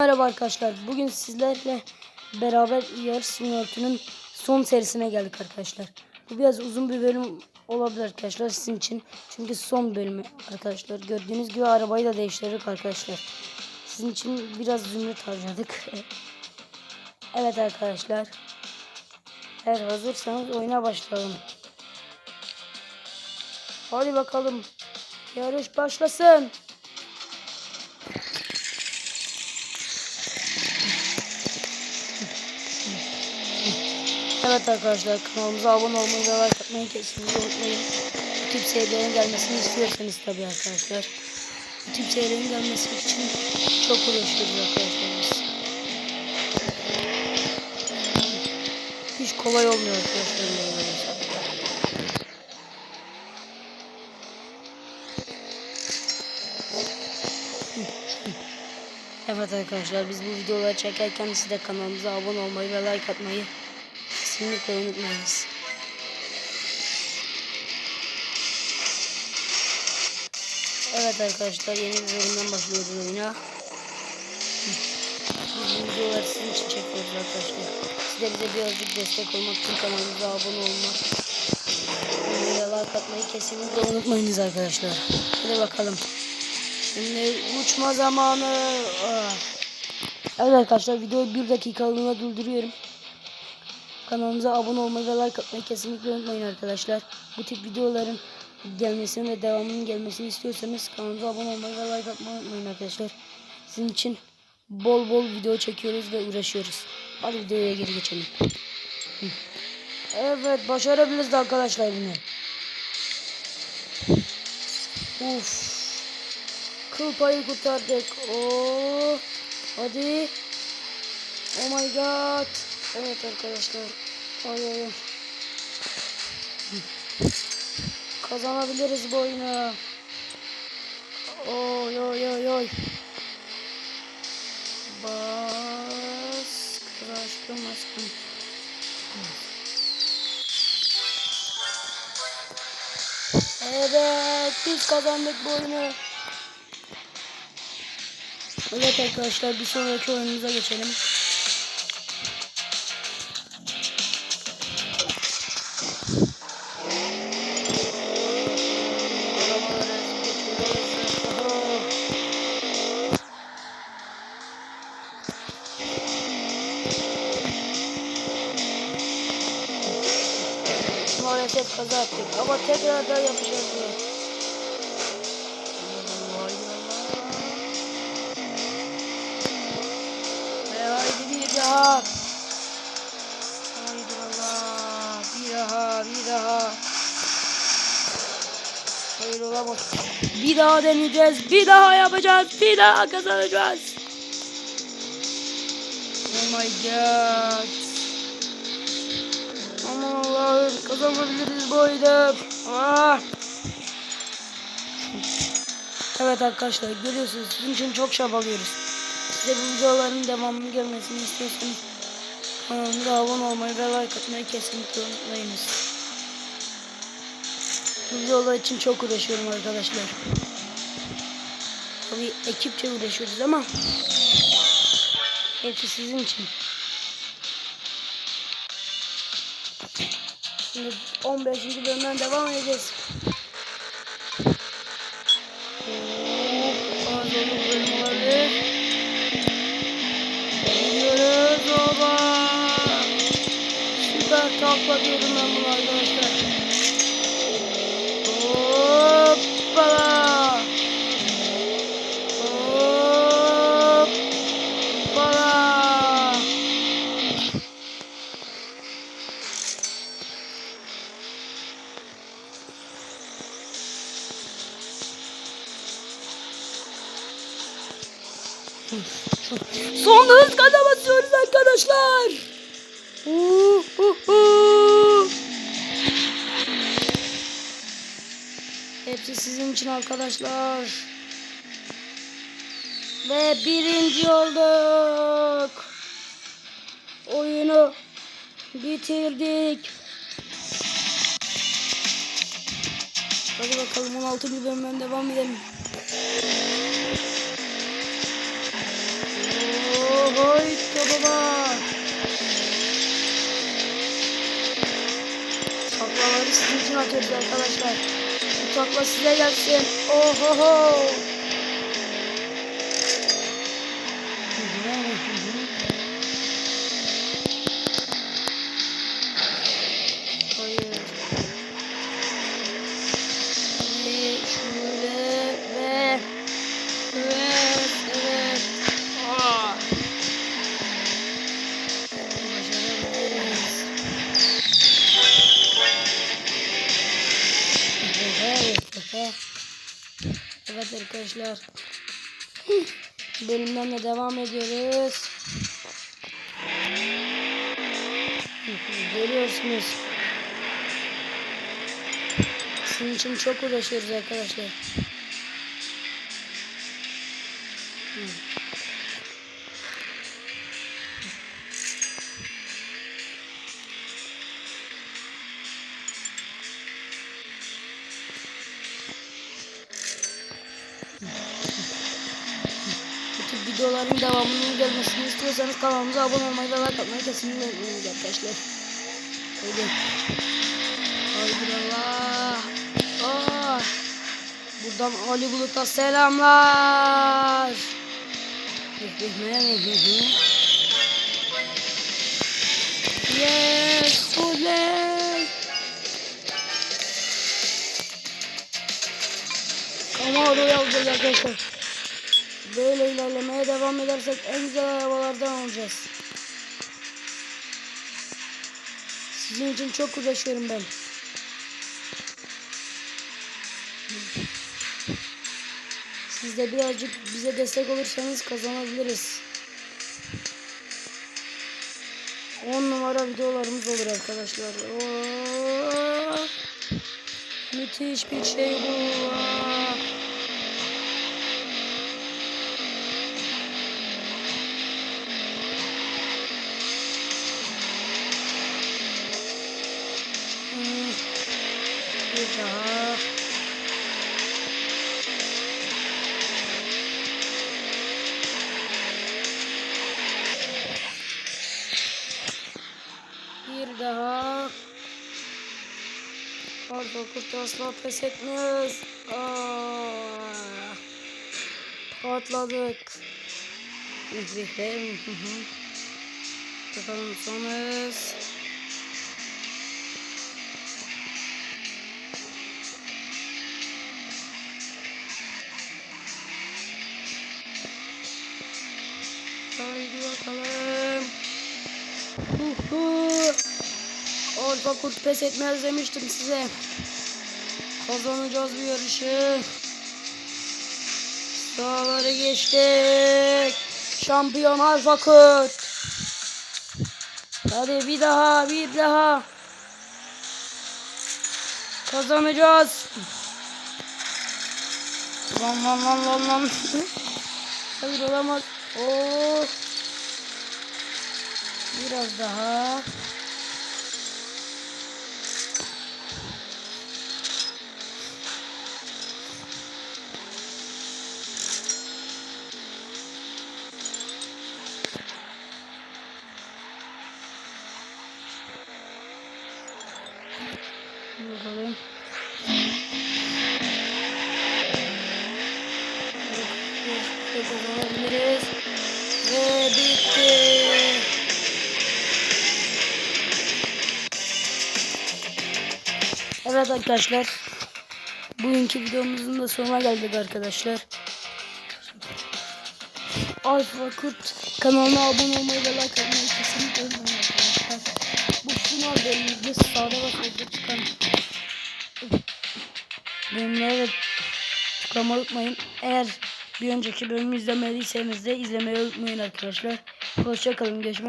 Merhaba arkadaşlar. Bugün sizlerle beraber yarış simülatörünün son serisine geldik arkadaşlar. Bu biraz uzun bir bölüm olabilir arkadaşlar sizin için. Çünkü son bölümü arkadaşlar. Gördüğünüz gibi arabayı da değiştirdik arkadaşlar. Sizin için biraz zümrüt harcadık. Evet arkadaşlar. Eğer hazırsanız oyuna başlayalım. Hadi bakalım. Yarış başlasın. Evet arkadaşlar kanalımıza abone olmayı ve like atmayı kesinlikle unutmayın. Tip serilerin gelmesini istiyorsanız tabii arkadaşlar. Tip serilerin gelmesi için çok uğraşıyoruz arkadaşlar biz. Hiç kolay olmuyor arkadaşlar. böyle. Evet arkadaşlar biz bu videoları çekerken siz de kanalımıza abone olmayı ve like atmayı kesinlikle unutmayınız. Evet arkadaşlar yeni bir bölümden başlıyoruz oyuna. Bu videoları sizin için çekiyoruz arkadaşlar. Siz de bize birazcık destek olmak için kanalımıza abone olmak ve like kesinlikle unutmayınız arkadaşlar. Hadi bakalım. Şimdi uçma zamanı. Ah. Evet arkadaşlar videoyu bir dakikalığına durduruyorum. Kanalımıza abone olmayı ve like atmayı kesinlikle unutmayın arkadaşlar. Bu tip videoların gelmesini ve devamının gelmesini istiyorsanız kanalımıza abone olmayı ve like atmayı unutmayın arkadaşlar. Sizin için bol bol video çekiyoruz ve uğraşıyoruz. Hadi videoya geri geçelim. Evet başarabiliriz arkadaşlar yine. Uf. Kıl payı kurtardık. Oo. Hadi. Oh my god. Evet arkadaşlar. Ay ay. Kazanabiliriz bu oyunu. Oy oy oy oy. Bas. Aşkım aşkım. Evet biz kazandık bu oyunu. Evet arkadaşlar bir sonraki oyunumuza geçelim. Maalesef kaza yaptık ama tekrardan yapacağız bunu. Haydi bir daha. Haydi Allah. Bir daha, bir daha. Hayır olamaz. Bir daha deneyeceğiz. Bir daha yapacağız. Bir daha kazanacağız. Oh my god. Allah'ım kazanabiliriz bu oyunu. Ah. Evet arkadaşlar görüyorsunuz sizin için çok çabalıyoruz. Size bu videoların devamının gelmesini istiyorsanız kanalımıza abone olmayı ve like atmayı kesinlikle unutmayınız. Bu videolar için çok uğraşıyorum arkadaşlar. Tabii ekipçe uğraşıyoruz ama hepsi sizin için. Şimdi 15. bölümden devam edeceğiz. Gidiyoruz baba. Süper takla diyorum ben bunu. Son hız gaza basıyoruz arkadaşlar. Uh. Hepsi sizin için arkadaşlar. Ve birinci olduk. Oyunu bitirdik. Hadi bakalım 16. bölümden devam edelim. Taklalar. Taklaları sizin için atıyoruz arkadaşlar. Bu takla size gelsin. Ohoho. Evet arkadaşlar. Bölümden de devam ediyoruz. Görüyorsunuz. Sizin için çok uğraşıyoruz arkadaşlar. Videoların devamının gelmesini istiyorsanız kanalımıza abone olmayı ve like atmayı kesinlikle unutmayınız arkadaşlar. Haydi. Haydi Allah. Ah. Buradan Ali Bulut'a selamlar. Yes, oley. Ama oraya alacağız arkadaşlar. Böyle ilerlemeye devam edersek en güzel arabalardan olacağız. Sizin için çok uğraşıyorum ben. Siz de birazcık bize destek olursanız kazanabiliriz. 10 numara videolarımız olur arkadaşlar. Oo, müthiş bir şey bu. Aa. Daha. Bir daha. Arda kurt asla pes etmiyoruz. Aa, patladık. Hı hı. Bakalım son bakalım. Uhu. Orada kurt pes etmez demiştim size. Kazanacağız bu yarışı. Sağları geçtik. Şampiyon Alfa Kurt. Hadi bir daha bir daha. Kazanacağız. Lan lan lan lan lan. Hayır olamaz. Oo. Biraz daha. Bakalım. Kazanabiliriz. Ve Evet arkadaşlar. Bugünkü videomuzun da sonuna geldik arkadaşlar. Alfa Kurt kanalına abone olmayı ve like atmayı kesinlikle unutmayın arkadaşlar. Bu final bölümümüzde sağda ve solda çıkan bölümlere tıklamayı unutmayın. Eğer bir önceki bölümü izlemediyseniz de izlemeyi unutmayın arkadaşlar. Hoşçakalın. Görüşmek